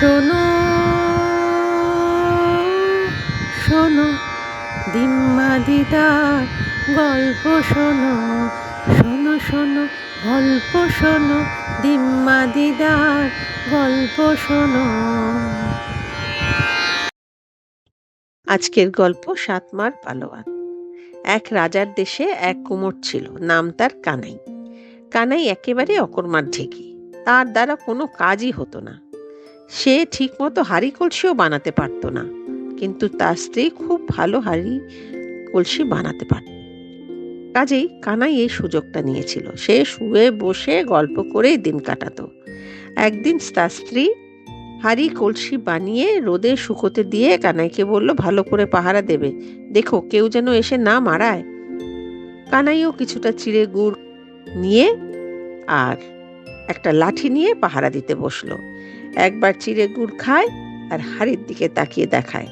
শোনো শোনো দিম্মা দিদার গল্প শোনো শোনো শোনো, গল্প শোনো দিম্মা দিদার গল্প শোনো। আজকের গল্প সাতমার পালোয়ান। এক রাজার দেশে এক কুমোর ছিল, নাম তার কানাই। কানাই একেবারে অকর্মার ঢেকি। তার দ্বারা কোনো কাজই হতো না। সে ঠিকমতো হাঁড়ি কলসিও বানাতে পারতো না, কিন্তু তার স্ত্রী খুব ভালো হাঁড়ি কলসি বানাতে পারত। কাজেই কানাই এই সুযোগটা নিয়েছিল। সে শুয়ে বসে গল্প করেই দিন কাটাতো। একদিন তার স্ত্রী হাঁড়ি কলসি বানিয়ে রোদে শুকোতে দিয়ে কানাইকে বলল, ভালো করে পাহারা দেবে। দেখো কেউ যেন এসে না মারায়। কানাইও কিছুটা চিড়ে গুড় নিয়ে আর একটা লাঠি নিয়ে পাহারা দিতে বসল। একবার চিড়ে গুড় খায় আর হাড়ির দিকে তাকিয়ে দেখায়।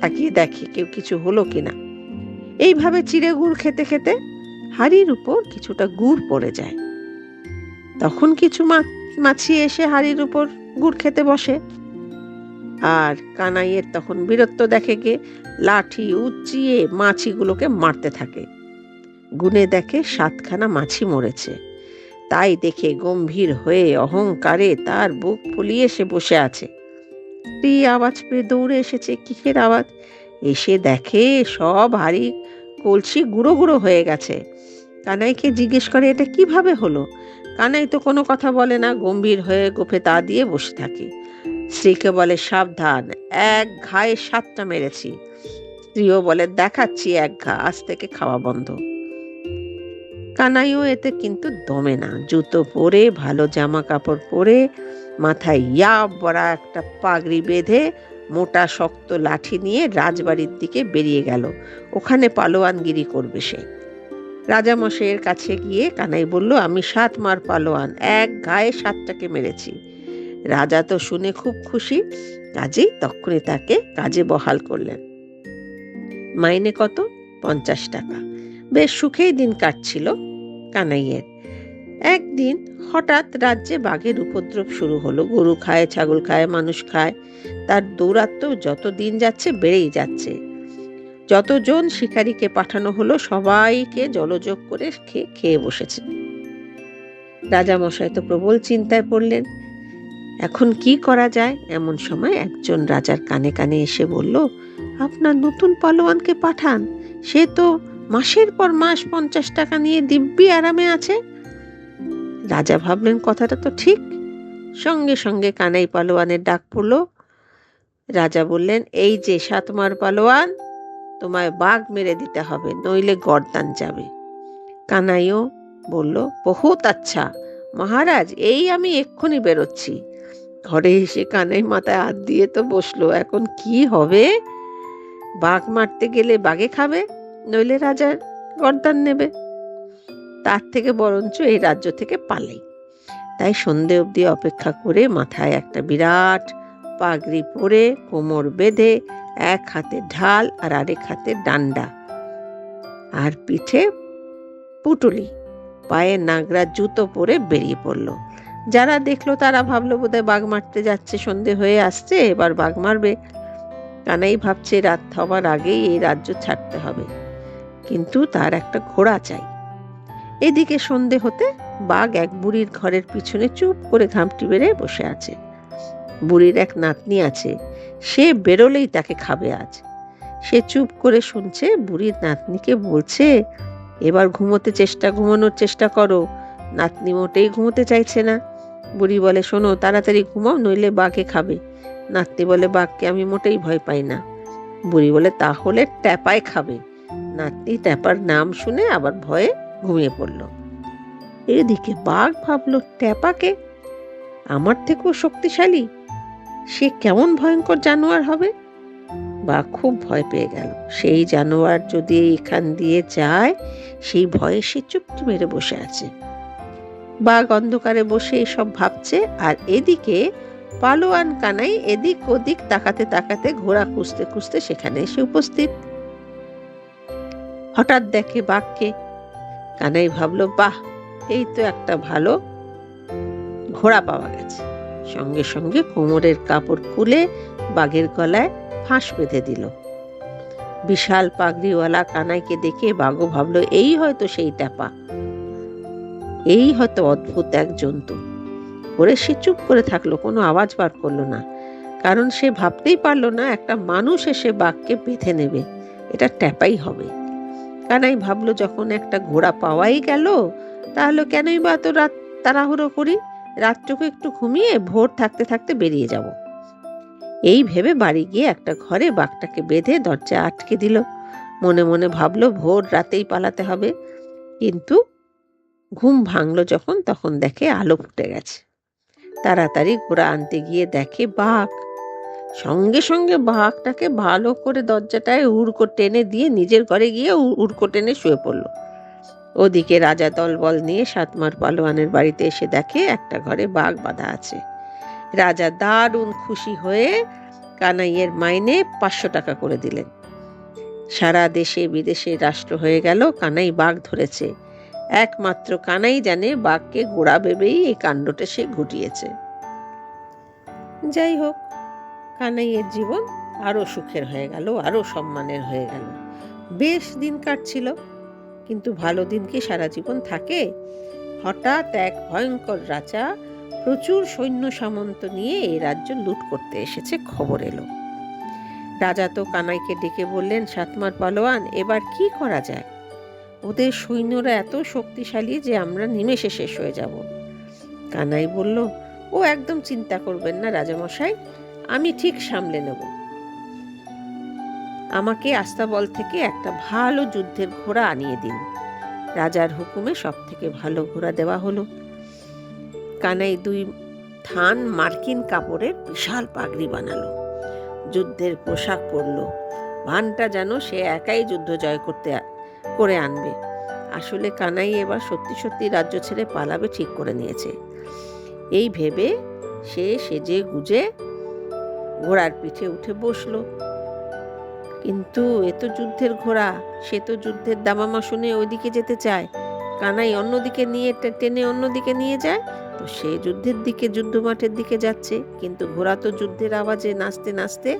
তাকিয়ে দেখে কেউ কিছু হলো কিনা। এইভাবে চিড়ে গুড় খেতে খেতে হাড়ির উপর কিছুটা গুড় পড়ে যায়। তখন কিছু মাছি এসে হাড়ির উপর গুড় খেতে বসে। আর কানাইয়ের তখন বীরত্ব দেখে গে, লাঠি উচ্চিয়ে মাছিগুলোকে মারতে থাকে। গুনে দেখে সাতখানা মাছি মরেছে। তাই দেখে গম্ভীর হয়ে অহংকারে তার বুক ফুলিয়ে সে বসে আছে। স্ত্রী আওয়াজ পেয়ে দৌড়ে এসেছে, কিসের আওয়াজ? এসে দেখে সব হাড়ি কলসি গুঁড়ো গুঁড়ো হয়ে গেছে। কানাইকে জিজ্ঞেস করে, এটা কীভাবে হলো? কানাই তো কোনো কথা বলে না, গম্ভীর হয়ে গোফে তা দিয়ে বসে থাকে। স্ত্রীকে বলে, সাবধান, এক ঘায়ে সাতটা মেরেছি। স্ত্রীও বলে, দেখাচ্ছি এক ঘা, আজ থেকে খাওয়া বন্ধ। কানাইও এতে কিন্তু দমে না। জুতো পরে, ভালো জামা কাপড় পরে, মাথায় ইয়া বড়া একটা পাগড়ি বেঁধে, মোটা শক্ত লাঠি নিয়ে রাজবাড়ির দিকে বেরিয়ে গেল। ওখানে পালোয়ানগিরি করবে সে। রাজামশাইয়ের কাছে গিয়ে কানাই বলল, আমি সাত মার পালোয়ান, এক গায়ে সাতটাকে মেরেছি। রাজা তো শুনে খুব খুশি, কাজেই তখনই তাকে কাজে বহাল করলেন। মাইনে কত? পঞ্চাশ টাকা। বেশ সুখেই দিন কাটছিল কানাইয়ের। একদিন হঠাৎ রাজ্যে বাঘের উপদ্রব শুরু হলো। গরু খায়, ছাগল খায়, মানুষ খায়। তার দৌরাত্ম যত দিন যাচ্ছে বেড়েই যাচ্ছে। যতজন শিকারীকে পাঠানো হলো, সবাইকে জলযোগ করে খেয়ে খেয়ে বসেছে। রাজামশাই তো প্রবল চিন্তায় পড়লেন। এখন কি করা যায়? এমন সময় একজন রাজার কানে কানে এসে বলল, আপনার নতুন পালোয়ানকে পাঠান। সে তো মাসের পর মাস পঞ্চাশ টাকা নিয়ে দিব্যি আরামে আছে? রাজা ভাবলেন, কথাটা তো ঠিক। সঙ্গে সঙ্গে কানাই পালোয়ানের ডাক পড়ল। রাজা বললেন, এই যে সাতমার পালোয়ান, তোমায় বাঘ মেরে দিতে হবে, নইলে গরদান যাবে। কানাইও বলল, বহুত আচ্ছা মহারাজ, এই আমি এক্ষুনি বেরোচ্ছি। ঘরে এসে কানাই মাথায় হাত দিয়ে তো বসল, এখন কি হবে? বাঘ মারতে গেলে বাঘে খাবে? নইলে রাজার গরদান নেবে। তার থেকে বরঞ্চ এই রাজ্য থেকে পালাই। তাই সন্ধে অবধি অপেক্ষা করে মাথায় একটা বিরাট পাগড়ি পরে কোমর বেঁধে এক হাতে ঢাল আর আরেক হাতে ডান্ডা আর পিঠে পুটুলি। পায়ে নাগরা জুতো পরে বেরিয়ে পড়ল। যারা দেখল তারা ভাবলো বোধহয় বাঘ মারতে যাচ্ছে, সন্ধে হয়ে আসছে, এবার বাঘ মারবে। কানাই ভাবছে রাত হবার আগেই এই রাজ্য ছাড়তে হবে। কিন্তু তার একটা ঘোড়া চাই। এদিকে সন্ধে হতে বাঘ এক বুড়ির ঘরের পিছনে চুপ করে ঘামটি বেড়ে বসে আছে। বুড়ির এক নাতনি আছে, সে বেরোলেই তাকে খাবে আজ। সে চুপ করে শুনছে, বুড়ির নাতনিকে বলছে, এবার ঘুমোতে চেষ্টা, ঘুমানোর চেষ্টা করো। নাতনি মোটেই ঘুমোতে চাইছে না। বুড়ি বলে, শোনো, তাড়াতাড়ি ঘুমাও, নইলে বাঘে খাবে। নাতনি বলে, বাঘকে আমি মোটেই ভয় পাই না। বুড়ি বলে, তাহলে ট্যাপায় খাবে। নাতনি ট্যাপার নাম শুনে আবার ভয়ে ঘুমিয়ে পড়ল। এদিকে বাঘ ভাবলো, ট্যাপাকে? আমার থেকেও শক্তিশালী? সে কেমন ভয়ঙ্কর জানোয়ার হবে? বাঘ খুব ভয় পেয়ে গেল। সেই জানোয়ার যদি এখান দিয়ে যায়, সেই ভয়ে সে চুপটি মেরে বসে আছে। বাঘ অন্ধকারে বসে এসব ভাবছে আর এদিকে পালোয়ান কানাই এদিক ওদিক তাকাতে তাকাতে ঘোড়া খুঁজতে খুঁজতে সেখানে এসে উপস্থিত। হঠাৎ দেখে বাঘকে। কানাই ভাবলো, বাহ, এই তো একটা ভালো ঘোড়া পাওয়া গেছে। সঙ্গে সঙ্গে কোমরের কাপড় খুলে বাঘের গলায় ফাঁস বেঁধে দিল। বিশাল পাগড়িওয়ালা কানাইকে দেখে বাঘও ভাবলো, এই হয়তো সেই ট্যাপা। এই হয়তো অদ্ভুত এক জন্তু। করে সে চুপ করে থাকল, কোনো আওয়াজ বার করল না। কারণ সে ভাবতেই পারল না, একটা মানুষ এসে বাঘকে বেঁধে নেবে। এটা ট্যাপাই হবে। কানাই ভাবলো যখন একটা ঘোড়া পাওয়াই গেল, তাহলে কেনই বা এত রাত তাড়াহুড়ো করি? রাতটুকু একটু ঘুমিয়ে ভোর থাকতে থাকতে বেরিয়ে যাব। এই ভেবে বাড়ি গিয়ে একটা ঘরে বাঘটাকে বেঁধে দরজা আটকে দিল। মনে মনে ভাবলো ভোর রাতেই পালাতে হবে। কিন্তু ঘুম ভাঙলো যখন, তখন দেখে আলো ফুটে গেছে। তাড়াতাড়ি ঘোড়া আনতে গিয়ে দেখে বাঘ সঙ্গে সঙ্গে বাঘটাকে ভালো করে দরজাটায় উড়কো টেনে দিয়ে নিজের ঘরে গিয়ে উড়কো টেনে শুয়ে পড়ল। ওদিকে রাজা দলবল নিয়ে সাতমার পালোয়ানের বাড়িতে এসে দেখে একটা ঘরে বাঘ বাঁধা আছে। রাজা দারুণ খুশি হয়ে কানাইয়ের মাইনে পাঁচশো টাকা করে দিলেন। সারা দেশে বিদেশে রাষ্ট্র হয়ে গেল, কানাই বাঘ ধরেছে। একমাত্র কানাই জানে বাঘকে গোড়া ভেবেই এই কাণ্ডটা সে ঘটিয়েছে। যাই হোক কানাইয়ের জীবন আরও সুখের হয়ে গেল আরও সম্মানের হয়ে গেল। বেশ দিন কাটছিল, কিন্তু ভালো দিন কি সারা জীবন থাকে? হঠাৎ এক ভয়ঙ্কর রাজা প্রচুর সৈন্য সামন্ত নিয়ে এই রাজ্য লুট করতে এসেছে, খবর এলো। রাজা তো কানাইকে ডেকে বললেন, সাতমার পালোয়ান, এবার কি করা যায়? ওদের সৈন্যরা এত শক্তিশালী যে আমরা নিমেষে শেষ হয়ে যাব। কানাই বলল, ও একদম চিন্তা করবেন না রাজামশাই আমি ঠিক সামলে নেব। আমাকে আস্তাবল থেকে একটা ভালো যুদ্ধের ঘোড়া আনিয়ে দিন। রাজার হুকুমে সব থেকে ভালো ঘোড়া দেওয়া হলো। কানাই দুই থান মার্কিন কাপড়ের বিশাল পাগড়ি বানালো। যুদ্ধের পোশাক পরলো। ভানটা যেন সে একাই যুদ্ধ জয় করতে করে আনবে। আসলে কানাই এবার সত্যি সত্যি রাজ্য ছেড়ে পালাবে ঠিক করে নিয়েছে। এই ভেবে সে সেজে গুজে ঘোড়ার পিঠে উঠে বসল। কিন্তু এ তো যুদ্ধের ঘোড়া, সে তো যুদ্ধের দামামা শুনে ওইদিকে যেতে চায়। কানাই অন্যদিকে নিয়ে টেনে অন্যদিকে নিয়ে যায়। তো সে যুদ্ধের দিকে যুদ্ধ মাঠের দিকে যাচ্ছে। কিন্তু ঘোড়া তো যুদ্ধের আওয়াজে নাচতে নাচতে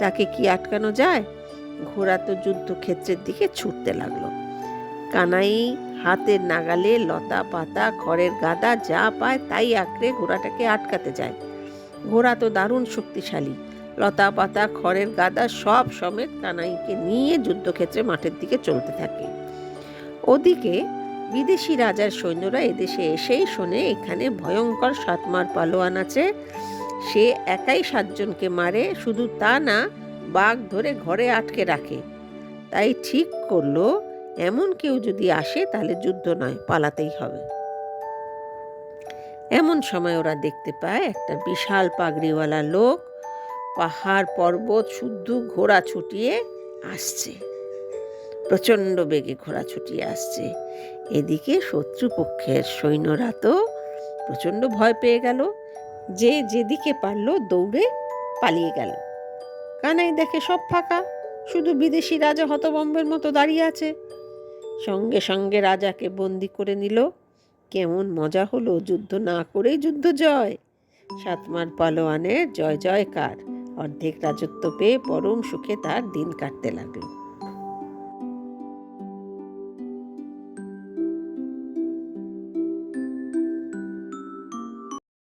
তাকে কি আটকানো যায়? ঘোড়া তো যুদ্ধক্ষেত্রের দিকে ছুটতে লাগল। কানাই হাতের নাগালে লতা পাতা খড়ের গাদা যা পায় তাই আঁকড়ে ঘোড়াটাকে আটকাতে যায়। ঘোড়া তো দারুণ শক্তিশালী। লতা পাতা, খড়ের গাদা সব সমেত কানাইকে নিয়ে যুদ্ধক্ষেত্রে মাঠের দিকে চলতে থাকে। ওদিকে বিদেশি রাজার সৈন্যরা এদেশে এসেই শোনে, এখানে ভয়ঙ্কর সাতমার পালোয়ান আছে। সে একাই সাতজনকে মারে, শুধু তা না, বাঘ ধরে ঘরে আটকে রাখে। তাই ঠিক করল, এমন কেউ যদি আসে তাহলে যুদ্ধ নয়, পালাতেই হবে। এমন সময় ওরা দেখতে পায় একটা বিশাল পাগড়িওয়ালা লোক পাহাড় পর্বত শুদ্ধ ঘোড়া ছুটিয়ে আসছে। প্রচণ্ড বেগে ঘোড়া ছুটিয়ে আসছে। এদিকে শত্রুপক্ষের সৈন্যরা তো প্রচণ্ড ভয় পেয়ে গেল। যে যেদিকে পারল দৌড়ে পালিয়ে গেল। কানাই দেখে সব ফাঁকা, শুধু বিদেশি রাজা হতবম্বের মতো দাঁড়িয়ে আছে। সঙ্গে সঙ্গে রাজাকে বন্দি করে নিল। কেমন মজা হলো যুদ্ধ না করেই যুদ্ধ জয়। সাতমার পালোয়ানের জয় জয়কার। অর্ধেক রাজত্ব পেয়ে পরম সুখে তার দিন কাটতে লাগল।